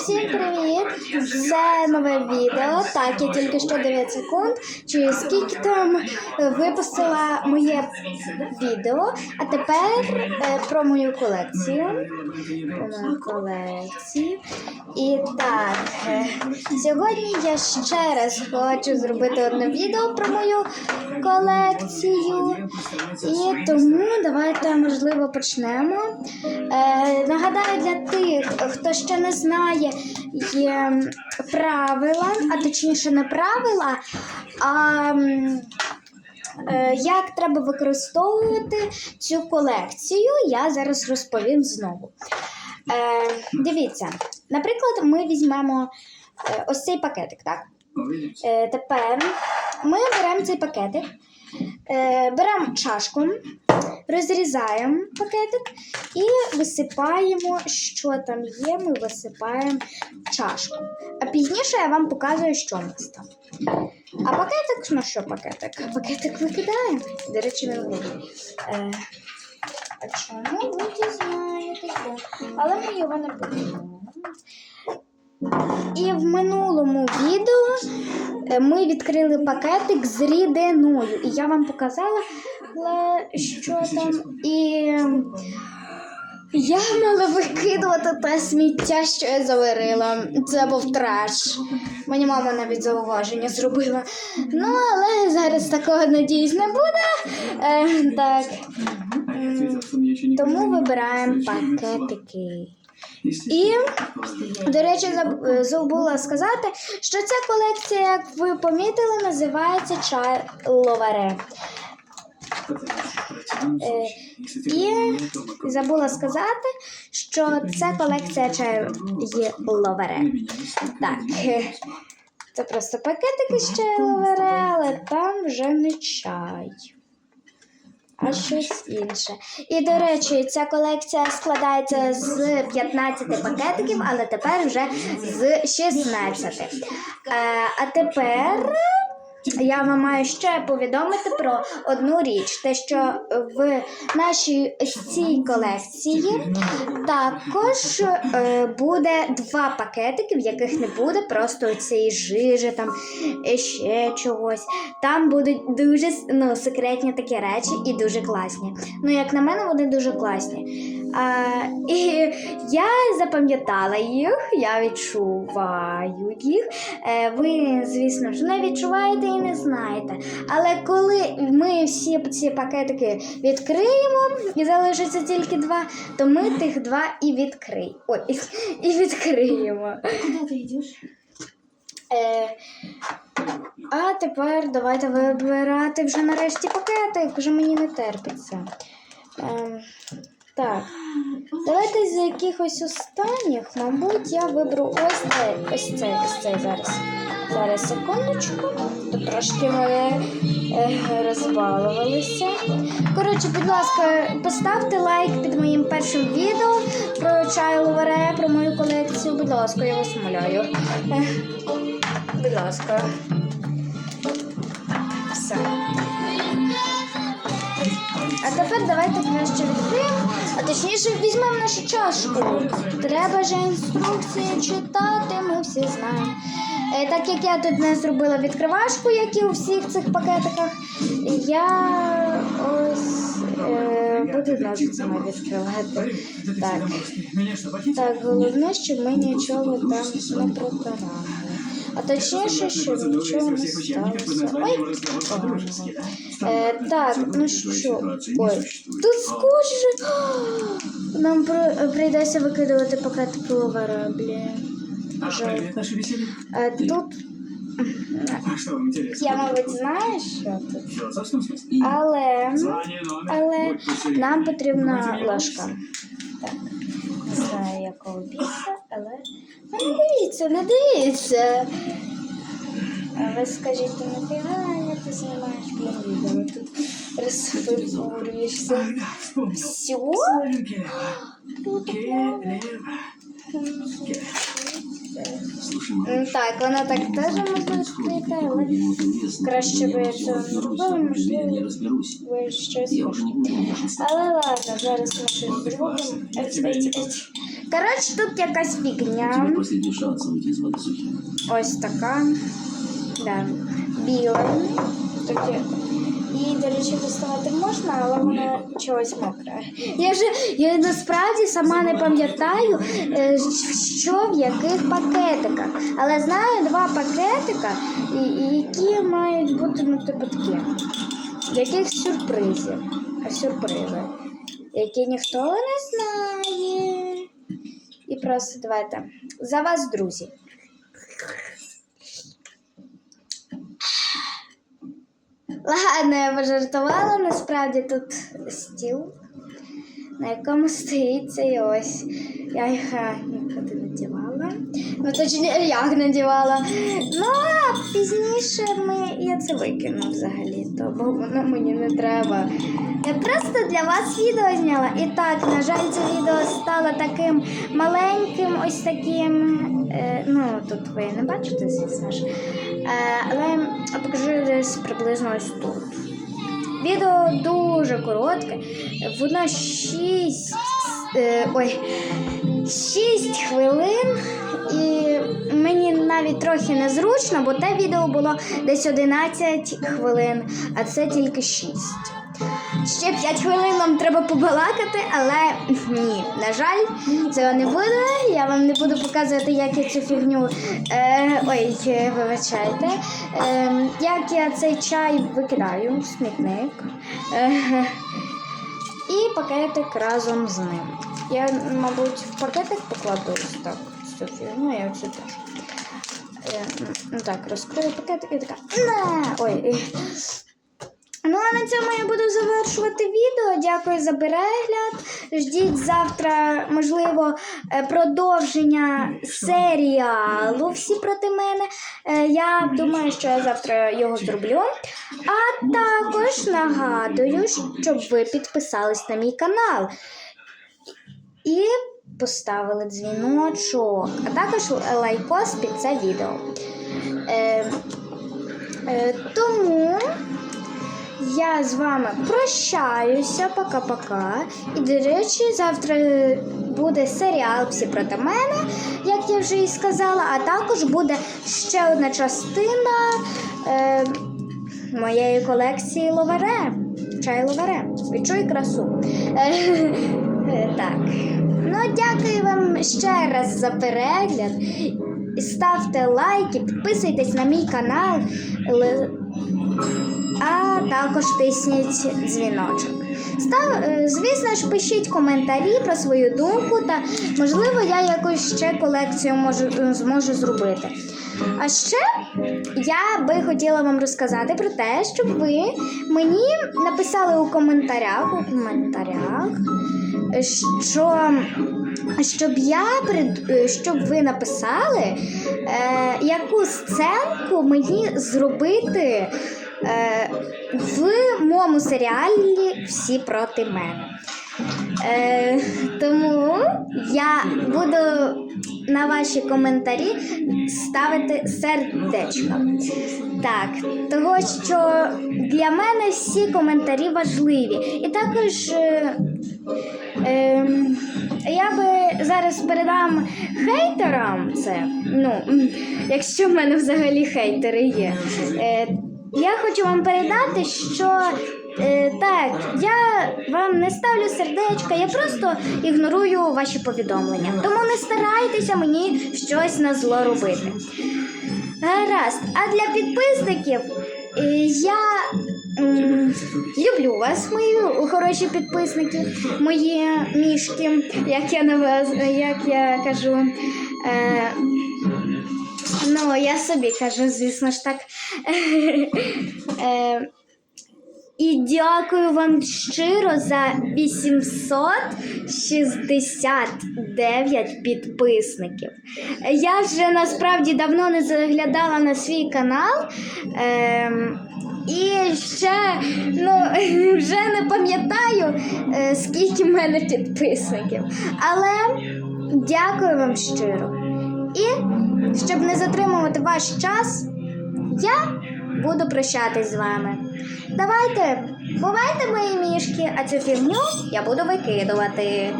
всім привіт! Це нове відео. Так, я тільки що 9 секунд. Чи скільки там випустила моє відео. А тепер е, про мою колекцію. Про мою колекцію. І так, е, сьогодні я ще раз хочу зробити одне відео про мою колекцію. І тому давайте можливо почнемо. Е, нагадаю для тих, хто ще не знає, є правила, а точніше не правила, а е, як треба використовувати цю колекцію, я зараз розповім знову. Е, дивіться, наприклад, ми візьмемо е, ось цей пакетик, так? Тепер ми беремо цей пакетик, беремо чашку, розрізаємо пакетик і висипаємо, що там є, ми висипаємо чашку. А пізніше я вам показую, що в нас там. А пакетик, ну що пакетик? Пакетик викидаємо. До речі, він голий. Е, а чому ви дізнаєтеся? Але ми його не будемо. І в минулому відео е, ми відкрили пакетик з рідиною. І я вам показала, е, що там. І я мала викидувати те сміття, що я заварила. Це був треш. Мені мама навіть зауваження зробила. Ну, але зараз такого надіюсь не буде. Е, так. Тому вибираємо пакетики. І, до речі, забула сказати, що ця колекція, як ви помітили, називається чай ловаре. Е, І забула сказати, що це колекція чаю є ловаре. Так, це просто пакетики з чаю ловаре, але там вже не чай. А щось інше. І до речі, ця колекція складається з 15 пакетиків, але тепер вже з 16. Е, а тепер я вам маю ще повідомити про одну річ: те, що в нашій цій колекції також е, буде два пакетики, в яких не буде просто цієї жижі, там е, ще чогось. Там будуть дуже ну, секретні такі речі і дуже класні. Ну, як на мене, вони дуже класні. А, і я запам'ятала їх, я відчуваю їх. Е, ви, звісно ж, не відчуваєте і не знаєте. Але коли ми всі ці пакетики відкриємо і залишиться тільки два, то ми тих два і відкриємо. Ой, і відкриємо. Куда ты идешь? Е, а тепер давайте вибирати вже нарешті пакетик, вже мені не терпиться. Ем, так. Давайте з якихось останніх, мабуть, я виберу ось цей, ось цей, ось цей зараз. Зараз секундочку. Тут трошки ми е, розбалувалися. Коротше, будь ласка, поставте лайк під моїм першим відео про чай ловаре, про мою колекцію. Будь ласка, я вас умоляю. Е, будь ласка. Все. Тепер давайте краще відкриємо, а точніше візьмемо нашу чашку. Треба же інструкції читати, ми всі знаємо. Е, так як я тут не зробила відкривашку, як і у всіх цих пакетиках, я ось е, буду ножицями відкривати. Так. Так, головне, щоб ми нічого там не протирали. А точніше, щоб нічого не сталося. Ой. Е, так, ну що, ой, тут скотч. Нам при- прийдеться викидувати пакети пиловара, блін. Жалко. Е, тут, что вам интересно? я, мабуть, знаю, що тут. В философском смысле? Але Звание, номер. але будь нам потрібна Давайте ложка. Так, не знаю, якого біса, але. Ну, не дивіться, не дивіться. А ви скажіть, ти нафіга ти знімаєш блін відео, тут розфигурюєшся. Ах, да, вспомнил. Все? Ставим Келева. Тут Келева. Слушай, М, малыш, Так, вона так теж може відкрити, але краще би я цього не робила, Я можливо, разберусь. ви щось. Я уже не буду больше Але ладно, зараз ми щось зробимо. Ець, ець, ець. Коротше, тут якась Тебе фігня. последний шанс воды сухим. Ось така. Да. Біла. Тут є. Її, до речі, доставати можна, але вона чогось мокра. Я вже я насправді сама не пам'ятаю, е, що в яких пакетиках. Але знаю два пакетика, які мають бути ну, типу такі. Яких сюрпризів. А сюрпризи, які ніхто не знає. І просто давайте. За вас, друзі. Ладно, я пожартувала, насправді тут стіл, на якому стоїть цей ось. Я їх нікуди не дівала. Ну, точніше, як не дівала. Ну, а пізніше ми, я це викину взагалі, то бо воно мені не треба. Я просто для вас відео зняла. І так, на жаль, це відео стало таким маленьким, ось таким. Е, ну, тут ви не бачите, звісно ж. Е, але я покажу десь приблизно ось тут. Відео дуже коротке, воно 6, е, ой, 6 хвилин, навіть трохи незручно, бо те відео було десь 11 хвилин, а це тільки 6. Ще 5 хвилин нам треба побалакати, але ні, на жаль, цього не буде. Я вам не буду показувати, як я цю фігню. Е, ой, е, вибачайте. Е, як я цей чай викидаю смітник. Е, і пакетик разом з ним. Я, мабуть, в пакетик покладу ось так цю фігню, я оцю теж. Е, ну так, розкрию пакетик і така. На! Ой. Ну, а на цьому я буду завершувати відео. Дякую за перегляд. Ждіть завтра, можливо, е, продовження серіалу Всі проти мене. Е, Я думаю, що я завтра його зроблю. А також нагадую, щоб ви підписались на мій канал і поставили дзвіночок, а також лайкос під це відео. Е, е, тому. Я з вами прощаюся, пока-пока. І, до речі, завтра буде серіал Всі проти мене, як я вже і сказала, а також буде ще одна частина е, моєї колекції ловаре. Чай ловаре. Відчуй красу. Е, так. Ну, дякую вам ще раз за перегляд. Ставте лайки, підписуйтесь на мій канал. А також тисніть дзвіночок. Став, е, звісно ж, пишіть коментарі про свою думку, та можливо я якусь ще колекцію можу, зможу зробити. А ще я би хотіла вам розказати про те, щоб ви мені написали у коментарях, у коментарях, що щоб я щоб ви написали, е, яку сценку мені зробити е, в моєму серіалі Всі проти мене. Е, тому я буду на ваші коментарі ставити сердечко. Так, того що для мене всі коментарі важливі. І також е, е, я би зараз передам хейтерам це. Ну, якщо в мене взагалі хейтери є. Е, я хочу вам передати, що е, так, я вам не ставлю сердечка, я просто ігнорую ваші повідомлення. Тому не старайтеся мені щось на зло робити. Гаразд, а для підписників е, я люблю вас, мої хороші підписники, мої мішки, як я на вас, як я кажу. Е, Ну, я собі кажу, звісно ж так. І дякую вам щиро за 869 підписників. Я вже насправді давно не заглядала на свій канал. Ем, і ще ну, вже не пам'ятаю, е, скільки в мене підписників. Але дякую вам щиро. І щоб не затримувати ваш час, я буду прощатись з вами. Давайте, бувайте мої мішки, а цю фігню я буду викидувати.